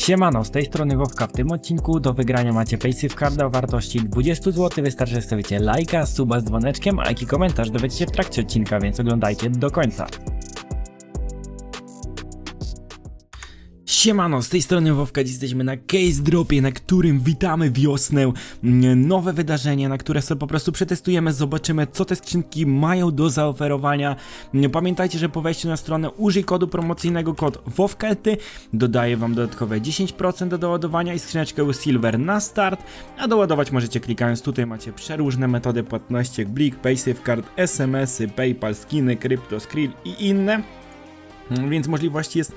Siemano, z tej strony Wowka. W tym odcinku do wygrania macie Paysafe Carda o wartości 20 zł. Wystarczy, że lajka, suba z dzwoneczkiem, a jaki komentarz dowiecie się w trakcie odcinka, więc oglądajcie do końca. Siemano, z tej strony Wowka, jesteśmy na Case Dropie, na którym witamy wiosnę, Mm, nowe wydarzenie, na które sobie po prostu przetestujemy, zobaczymy co te skrzynki mają do zaoferowania. Mm, Pamiętajcie, że po wejściu na stronę użyj kodu promocyjnego kod WOWKETY, dodaje wam dodatkowe 10% do doładowania i skrzyneczkę Silver na start, a doładować możecie klikając tutaj, macie przeróżne metody płatności jak Blik, PaySafeCard, SMS-y, PayPal, skiny, Crypto, Skrill i inne. Mm, Więc możliwości jest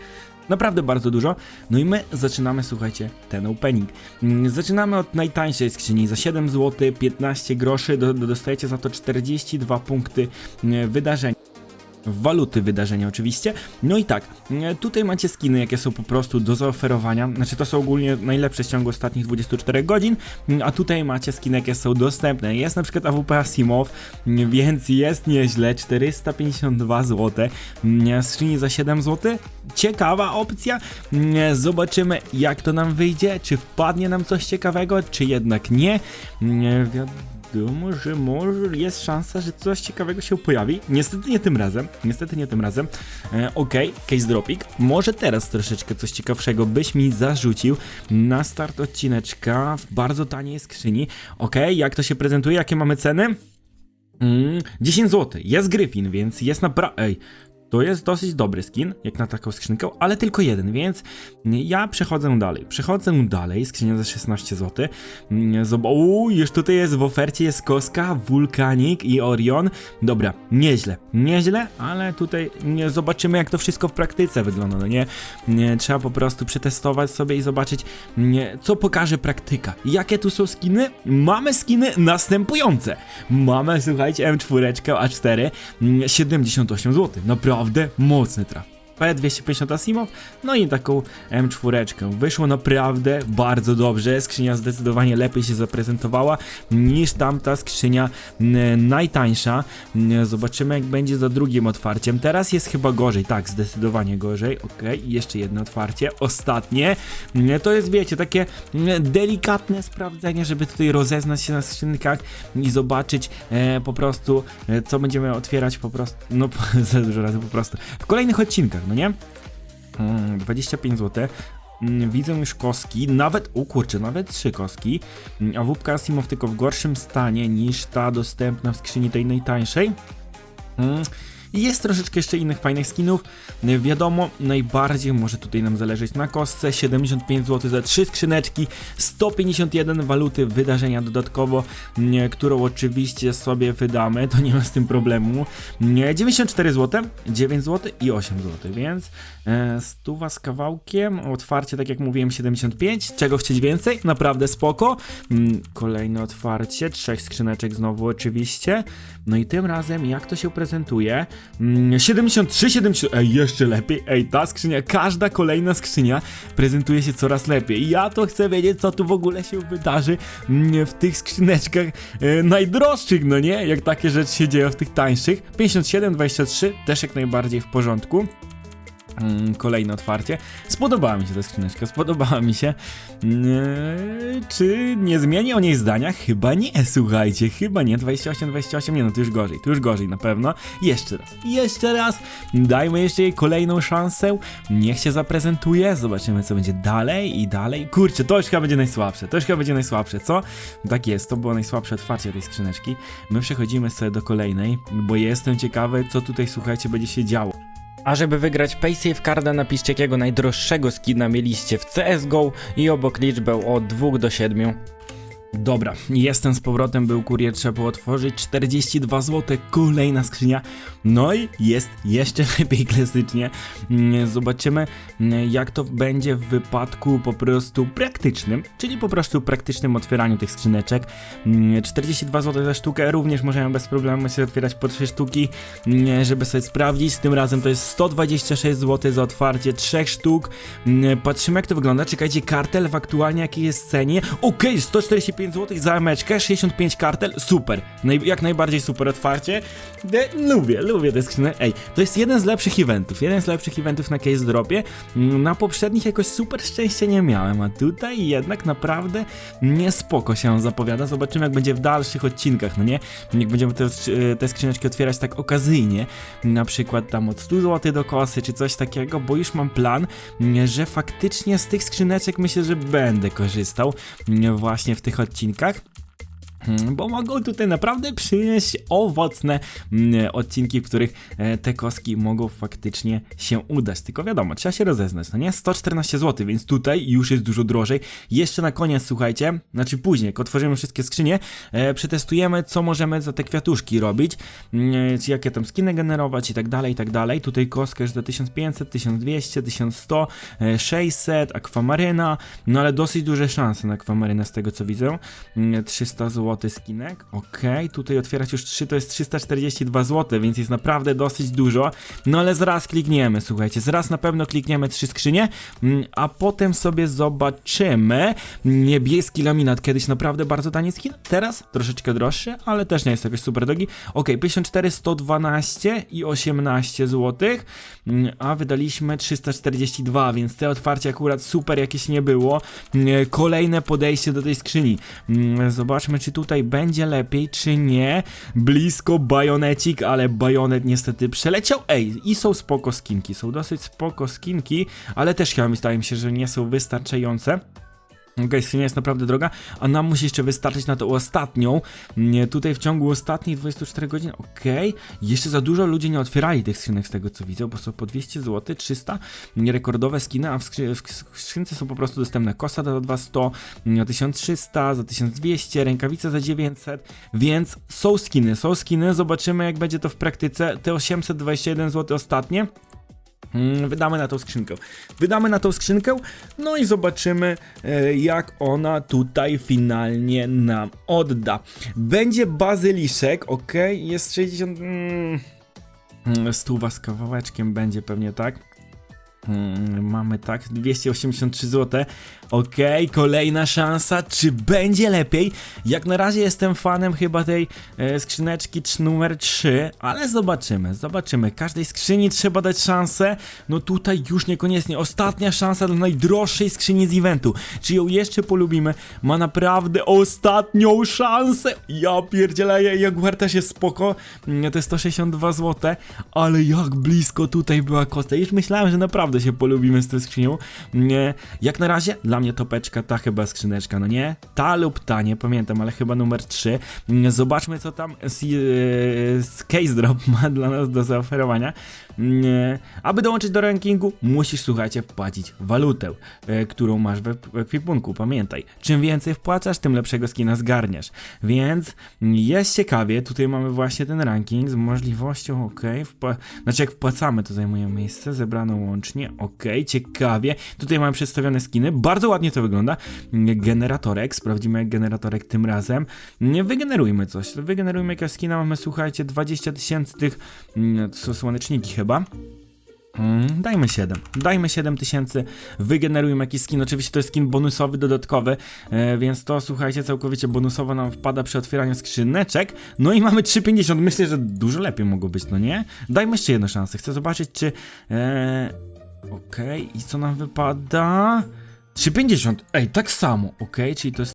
naprawdę bardzo dużo. No i my zaczynamy, słuchajcie, ten opening. Mm, Zaczynamy od najtańszej skrzyni za 7 zł, 15 groszy, do, do, dostajecie za to 42 punkty mm, wydarzenia. Waluty wydarzenia oczywiście. No i tak, mm, tutaj macie skiny, jakie są po prostu do zaoferowania. Znaczy to są ogólnie najlepsze w ciągu ostatnich 24 godzin, mm, a tutaj macie skiny, jakie są dostępne. Jest na przykład AWP Asimov, mm, więc jest nieźle, 452 zł. mm, Skrzyni za 7 zł. Ciekawa opcja. Zobaczymy jak to nam wyjdzie, czy wpadnie nam coś ciekawego, czy jednak nie. Mm, Wiadomo, że może jest szansa, że coś ciekawego się pojawi. Niestety nie tym razem. Niestety nie tym razem. E, Okej, case dropping. Może teraz troszeczkę coś ciekawszego byś mi zarzucił na start odcineczka w bardzo taniej skrzyni. Okej, jak to się prezentuje? Jakie mamy ceny? Mm, 10 zł. Jest Gryfin, więc jest naprawdę. Ej. To jest dosyć dobry skin, jak na taką skrzynkę, ale tylko jeden, więc ja przechodzę dalej. Przechodzę dalej, skrzynia za 16 zł. Zob- Uuu, już tutaj jest w ofercie jest Koska, Wulkanik i Orion. Dobra, nieźle, nieźle, ale tutaj zobaczymy jak to wszystko w praktyce wygląda, no nie? Trzeba po prostu przetestować sobie i zobaczyć, co pokaże praktyka. Jakie tu są skiny? Mamy skiny następujące. Mamy, słuchajcie, M4 A4, mm, 78 zł. Naprawdę правде моцне трав. P250 Asimov, no i taką M4. Wyszło naprawdę bardzo dobrze. Skrzynia zdecydowanie lepiej się zaprezentowała niż tamta skrzynia najtańsza. Zobaczymy jak będzie za drugim otwarciem. Teraz jest chyba gorzej, tak, zdecydowanie gorzej. Ok, jeszcze jedno otwarcie, ostatnie. To jest, wiecie, takie delikatne sprawdzenie, żeby tutaj rozeznać się na skrzynkach i zobaczyć e, po prostu, e, co będziemy otwierać po prostu, no za dużo razy po prostu, w kolejnych odcinkach, no nie? Mm, 25 zł. Mm, Widzę już koski, nawet, o kurczę, nawet trzy koski, Mm, a wódka Asimov tylko w gorszym stanie niż ta dostępna w skrzyni tej najtańszej. Jest troszeczkę jeszcze innych fajnych skinów. Y, Wiadomo, najbardziej może tutaj nam zależeć na kostce. 75 zł za 3 skrzyneczki, 151 waluty wydarzenia dodatkowo, y, którą oczywiście sobie wydamy, to nie ma z tym problemu. Y, 94 zł, 9 zł i 8 zł, więc e, stuwa z kawałkiem. Otwarcie, tak jak mówiłem, 75. Czego chcieć więcej? Naprawdę spoko. Kolejne otwarcie, trzech skrzyneczek znowu oczywiście. No i tym razem jak to się prezentuje? Mm, 73, 70. Ej, jeszcze lepiej. Ej, ta skrzynia, każda kolejna skrzynia prezentuje się coraz lepiej. Ja to chcę wiedzieć, co tu w ogóle się wydarzy mm, w tych skrzyneczkach e, najdroższych, no nie? Jak takie rzeczy się dzieją w tych tańszych. 57, 23, też jak najbardziej w porządku. Mm, Kolejne otwarcie. Spodobała mi się ta skrzyneczka, spodobała mi się. Eee, czy nie zmieni o niej zdania? Chyba nie, słuchajcie, chyba nie. 28, 28, nie no, to już gorzej, to już gorzej na pewno. Jeszcze raz, jeszcze raz. Dajmy jeszcze jej kolejną szansę. Niech się zaprezentuje, zobaczymy co będzie dalej i dalej. Kurczę, to już chyba będzie najsłabsze, to już chyba będzie najsłabsze, co? Tak jest, to było najsłabsze otwarcie tej skrzyneczki. My przechodzimy sobie do kolejnej, bo jestem ciekawy, co tutaj, słuchajcie, będzie się działo. A żeby wygrać Paysafe Carda napiszcie jakiego najdroższego skina mieliście w CSGO i obok liczbę od 2 do 7. Dobra, jestem z powrotem, był kurier, trzeba było otworzyć 42 zł, kolejna skrzynia, no i jest jeszcze lepiej klasycznie. Mm, Zobaczymy mm, jak to będzie w wypadku po prostu praktycznym, czyli po prostu praktycznym otwieraniu tych skrzyneczek. Mm, 42 zł za sztukę, również możemy bez problemu sobie otwierać po 3 sztuki, mm, żeby sobie sprawdzić. Tym razem to jest 126 zł za otwarcie 3 sztuk. Mm, Patrzymy jak to wygląda, czekajcie, kartel w aktualnie jakiej jest cenie. Okej, 145 65 zł za emeczkę, 65 kartel, super, Naj, jak najbardziej super otwarcie, De, lubię, lubię te skrzyny, ej, to jest jeden z lepszych eventów, jeden z lepszych eventów na Case Dropie, Mm, na poprzednich jakoś super szczęście nie miałem, a tutaj jednak naprawdę nie spoko się zapowiada, zobaczymy jak będzie w dalszych odcinkach, no nie, jak będziemy te, te skrzyneczki otwierać tak okazyjnie, na przykład tam od 100 zł do kosy, czy coś takiego, bo już mam plan, że faktycznie z tych skrzyneczek myślę, że będę korzystał właśnie w tych odcinkach. Mm, Bo mogą tutaj naprawdę przynieść owocne mm, odcinki, w których e, te koski mogą faktycznie się udać. Tylko wiadomo, trzeba się rozeznać, no nie? 114 zł, więc tutaj już jest dużo drożej. Jeszcze na koniec, słuchajcie, znaczy później, jak otworzymy wszystkie skrzynie, e, przetestujemy, co możemy za te kwiatuszki robić, mm, czy jakie tam skiny generować i tak dalej, i tak dalej. Tutaj kostka już za 1500, 1200, 1100, e, 600, akwamaryna, no ale dosyć duże szanse na akwamarynę z tego co widzę. Mm, 300 zł skinek, okej, tutaj otwierać już 3 to jest 342 zł, więc jest naprawdę dosyć dużo, no ale zaraz klikniemy, słuchajcie, zaraz na pewno klikniemy trzy skrzynie, mm, a potem sobie zobaczymy. Niebieski laminat, kiedyś naprawdę bardzo tani skin, teraz troszeczkę droższy, ale też nie jest jakoś super drogi, okej, 54, 112 i 18 zł, mm, a wydaliśmy 342, więc te otwarcie akurat super jakieś nie było, Mm, kolejne podejście do tej skrzyni, zobaczmy czy tutaj będzie lepiej, czy nie, blisko bajonecik, ale bajonet niestety przeleciał, ej, i są spoko skinki, są dosyć spoko skinki, ale też chyba wydaje mi się, że nie są wystarczające. Okej, skrzynia jest naprawdę droga, a nam musi jeszcze wystarczyć na tą ostatnią. Nie, tutaj w ciągu ostatnich 24 godzin, okej. Jeszcze za dużo ludzi nie otwierali tych skrzynek z tego co widzę, bo są po 200 zł, 300, nie rekordowe skiny, a w, skrzy w skrzynce są po prostu dostępne kosa za 200, nie, 1300, za 1200, rękawice za 900, więc są skiny, są skiny, zobaczymy jak będzie to w praktyce. Te 821 zł ostatnie, Wydamy na tą skrzynkę. Wydamy na tą skrzynkę, no i zobaczymy, e, jak ona tutaj finalnie nam odda. Będzie bazyliszek, ok, jest 60. Mm, mm, stuwa z kawałeczkiem będzie pewnie tak. Mm, Mamy tak, 283 zł. Okej, kolejna szansa. Czy będzie lepiej? Jak na razie jestem fanem chyba tej e, skrzyneczki numer 3, ale zobaczymy, zobaczymy. Każdej skrzyni trzeba dać szansę. No tutaj już niekoniecznie. Ostatnia szansa dla najdroższej skrzyni z eventu. Czy ją jeszcze polubimy? Ma naprawdę ostatnią szansę. Ja pierdzielę, Jaguar też jest spoko. To jest 162 zł, ale jak blisko tutaj była kosta. Już myślałem, że naprawdę się polubimy z tą skrzynią. Nie, jak na razie dla mnie topeczka ta chyba skrzyneczka, no nie? Ta lub ta, nie pamiętam, ale chyba numer 3. Mm, Zobaczmy co tam z, e, z Case Drop ma dla nas do zaoferowania. Aby dołączyć do rankingu, musisz, słuchajcie, wpłacić walutę, e, którą masz w ekwipunku. Pamiętaj, czym więcej wpłacasz, tym lepszego skina zgarniasz. Więc mm, jest ciekawie, tutaj mamy właśnie ten ranking z możliwością, ok, wpła- znaczy jak wpłacamy, to zajmuje miejsce, zebrano łącznie, ok, ciekawie. Tutaj mamy przedstawione skiny, bardzo ładnie to wygląda. Mm, Generatorek, sprawdzimy jak generatorek tym razem. Wygenerujmy coś, wygenerujmy jakieś skina, mamy, słuchajcie, 20 tysięcy tych, mm, to są słoneczniki chyba. Mm, dajmy 7. Dajmy 7 tysięcy, wygenerujmy jakiś skin. Oczywiście to jest skin bonusowy, dodatkowy, e, więc to słuchajcie, całkowicie bonusowo nam wpada przy otwieraniu skrzyneczek. No i mamy 3,50. Myślę, że dużo lepiej mogło być, no nie? Dajmy jeszcze jedną szansę. Chcę zobaczyć, czy. E, Okej, i co nam wypada? 3,50. Ej, tak samo, okej, czyli to jest